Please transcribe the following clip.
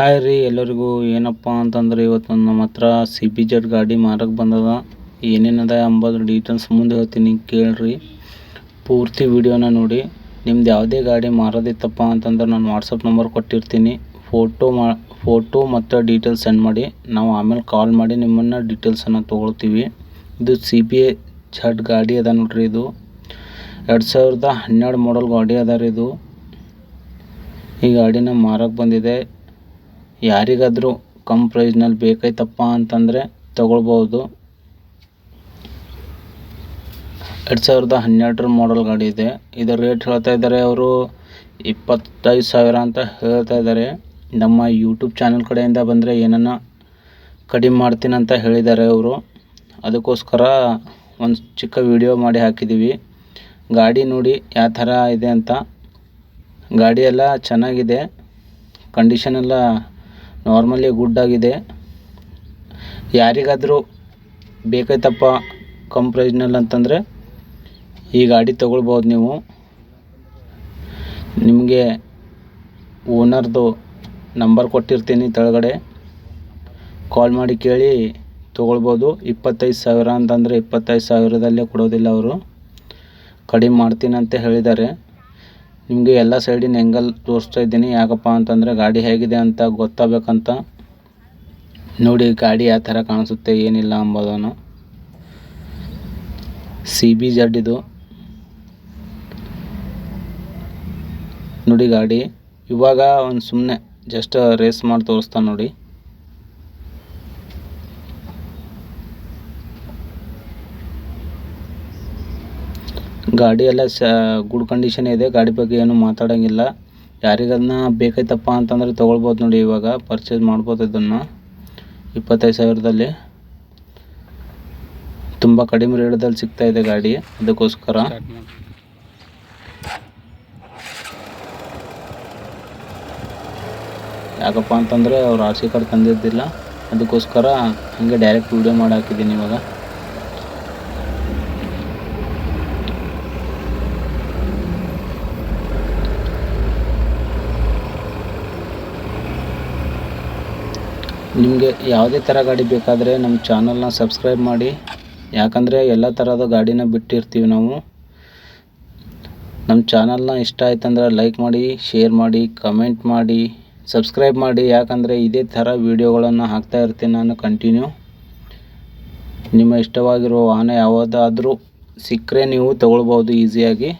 Hi ರೀ, ಎಲ್ಲರಿಗೂ ಏನಪ್ಪ ಅಂತಂದ್ರೆ ಇವತ್ತು ನಮ್ಮ ಹತ್ರ ಸಿ ಬಿ ಜೆಡ್ ಗಾಡಿ ಮಾರಕ್ಕೆ ಬಂದದ. ಏನೇನದ ಅಂಬೋದು ಡೀಟೇಲ್ಸ್ ಮುಂದೆ ಹೇಳ್ತೀನಿ, ಕೇಳ್ರಿ. ಪೂರ್ತಿ ವಿಡಿಯೋನ ನೋಡಿ. ನಿಮ್ದು ಯಾವುದೇ ಗಾಡಿ ಮಾರೋದಿತ್ತಪ್ಪ ಅಂತಂದ್ರೆ ನಾನು ವಾಟ್ಸಪ್ ನಂಬರ್ ಕೊಟ್ಟಿರ್ತೀನಿ. ಫೋಟೋ ಮಾ ಫೋಟೋ ಮತ್ತು ಡೀಟೇಲ್ಸ್ ಸೆಂಡ್ ಮಾಡಿ. ನಾವು ಆಮೇಲೆ ಕಾಲ್ ಮಾಡಿ ನಿಮ್ಮನ್ನು ಡೀಟೇಲ್ಸನ್ನು ತೊಗೊಳ್ತೀವಿ. ಇದು ಸಿ ಬಿ ಜೆಡ್ ಗಾಡಿ ಅದ ನೋಡ್ರಿ ಇದು. ಎರಡು ಸಾವಿರದ ಹನ್ನೆರಡು ಮಾಡಲ್ ಗಾಡಿ ಅದ ರೀ ಇದು. ಈ ಗಾಡಿನ ಮಾರಕ್ಕೆ ಬಂದಿದೆ. ಯಾರಿಗಾದರೂ ಕಮ್ ಪ್ರೈಸ್ನಲ್ಲಿ ಬೇಕಾಯ್ತಪ್ಪ ಅಂತಂದರೆ ತಗೊಳ್ಬೋದು. ಎರಡು ಸಾವಿರದ ಹನ್ನೆರಡರ ಮಾಡಲ್ ಗಾಡಿ ಇದೆ. ಇದರ ರೇಟ್ ಹೇಳ್ತಾ ಇದ್ದಾರೆ ಅವರು ಇಪ್ಪತ್ತೈದು ಸಾವಿರ ಅಂತ ಹೇಳ್ತಾ ಇದ್ದಾರೆ. ನಮ್ಮ ಯೂಟ್ಯೂಬ್ ಚಾನಲ್ ಕಡೆಯಿಂದ ಬಂದರೆ ಏನನ್ನ ಕಡಿಮೆ ಮಾಡ್ತೀನಿ ಅಂತ ಹೇಳಿದ್ದಾರೆ ಅವರು. ಅದಕ್ಕೋಸ್ಕರ ಒಂದು ಚಿಕ್ಕ ವಿಡಿಯೋ ಮಾಡಿ ಹಾಕಿದ್ದೀವಿ ಗಾಡಿ ನೋಡಿ ಯಾವ ಥರ ಇದೆ ಅಂತ. ಗಾಡಿ ಎಲ್ಲ ಚೆನ್ನಾಗಿದೆ. ಕಂಡೀಷನ್ ಎಲ್ಲ ನಾರ್ಮಲಿ ಗುಡ್ ಆಗಿದೆ ಯಾರಿಗಾದರೂ ಬೇಕಾಯ್ತಪ್ಪ ಕಮ್ ಪ್ರೈಸ್ನಲ್ಲಿ ಅಂತಂದರೆ ಈ ಗಾಡಿ ತೊಗೊಳ್ಬೋದು ನೀವು. ನಿಮಗೆ ಓನರ್ದು ನಂಬರ್ ಕೊಟ್ಟಿರ್ತೀನಿ ಕೆಳಗಡೆ ಕಾಲ್ ಮಾಡಿ ಕೇಳಿ ತೊಗೊಳ್ಬೋದು. ಇಪ್ಪತ್ತೈದು ಸಾವಿರ ಅಂತಂದರೆ ಇಪ್ಪತ್ತೈದು ಸಾವಿರದಲ್ಲೇ ಕೊಡೋದಿಲ್ಲ ಅವರು. ಕಡಿಮೆ ಮಾಡ್ತೀನಂತ ಹೇಳಿದ್ದಾರೆ. ನಿಮಗೆ ಎಲ್ಲ ಸೈಡಿನ ಆ್ಯಂಗಲ್ ತೋರಿಸ್ತಾ ಇದ್ದೀನಿ. ಯಾಕಪ್ಪ ಅಂತಂದರೆ ಗಾಡಿ ಹೇಗಿದೆ ಅಂತ ಗೊತ್ತಾಗಬೇಕಂತ. ನೋಡಿ, ಗಾಡಿ ಯಾವ ಥರ ಕಾಣಿಸುತ್ತೆ, ಏನಿಲ್ಲ ಅಂಬೋದನ್ನು. ಸಿ ಬಿ ಜಡ್ ಇದು. ನೋಡಿ ಗಾಡಿ. ಇವಾಗ ಒಂದು ಸುಮ್ಮನೆ ಜಸ್ಟ್ ರೇಸ್ ಮಾಡಿ ತೋರಿಸ್ತಾನೆ ನೋಡಿ. ಗಾಡಿ ಎಲ್ಲ ಸ, ಗುಡ್ ಕಂಡೀಷನ್ ಇದೆ, ಗಾಡಿ ಬಗ್ಗೆ ಏನು ಮಾತಾಡೋಂಗಿಲ್ಲ. ಯಾರಿಗದನ್ನ ಬೇಕಾಯ್ತಪ್ಪ ಅಂತಂದರೆ ತೊಗೊಳ್ಬೋದು ನೋಡಿ ಇವಾಗ ಪರ್ಚೇಸ್ ಮಾಡ್ಬೋದು ಇದನ್ನು. ಇಪ್ಪತ್ತೈದು ಸಾವಿರದಲ್ಲಿ. ತುಂಬ ಕಡಿಮೆ ರೇಟ್ದಲ್ಲಿ ಸಿಗ್ತಾ ಇದೆ ಗಾಡಿ, ಅದಕ್ಕೋಸ್ಕರ. ಯಾಕಪ್ಪ ಅಂತಂದರೆ ಅವ್ರು ಆರ್ ಸಿ ಕಾರ್ಡ್ ತಂದಿದ್ದಿಲ್ಲ, ಅದಕ್ಕೋಸ್ಕರ ಹಂಗೆ ಡೈರೆಕ್ಟ್ ವೀಡಿಯೋ ಮಾಡಿ ಹಾಕಿದ್ದೀನಿ ಇವಾಗ. ನಿಮಗೆ ಯಾವುದೇ ಥರ ಗಾಡಿ ಬೇಕಾದರೆ ನಮ್ಮ ಚಾನಲ್ನ ಸಬ್ಸ್ಕ್ರೈಬ್ ಮಾಡಿ. ಯಾಕಂದರೆ ಎಲ್ಲ ಥರದ ಗಾಡಿನ ಬಿಟ್ಟಿರ್ತೀವಿ ನಾವು. ನಮ್ಮ ಚಾನಲ್ನ ಇಷ್ಟ ಆಯ್ತಂದ್ರೆ ಲೈಕ್ ಮಾಡಿ, ಶೇರ್ ಮಾಡಿ, ಕಮೆಂಟ್ ಮಾಡಿ, ಸಬ್ಸ್ಕ್ರೈಬ್ ಮಾಡಿ. ಯಾಕಂದರೆ ಇದೇ ಥರ ವೀಡಿಯೋಗಳನ್ನು ಹಾಕ್ತಾ ಇರ್ತೀನಿ ನಾನು ಕಂಟಿನ್ಯೂ. ನಿಮ್ಮ ಇಷ್ಟವಾಗಿರುವ ವಾಹನ ಯಾವುದಾದ್ರೂ ಸಿಕ್ಕರೆ ನೀವು ತಗೊಳ್ಬೋದು ಈಸಿಯಾಗಿ.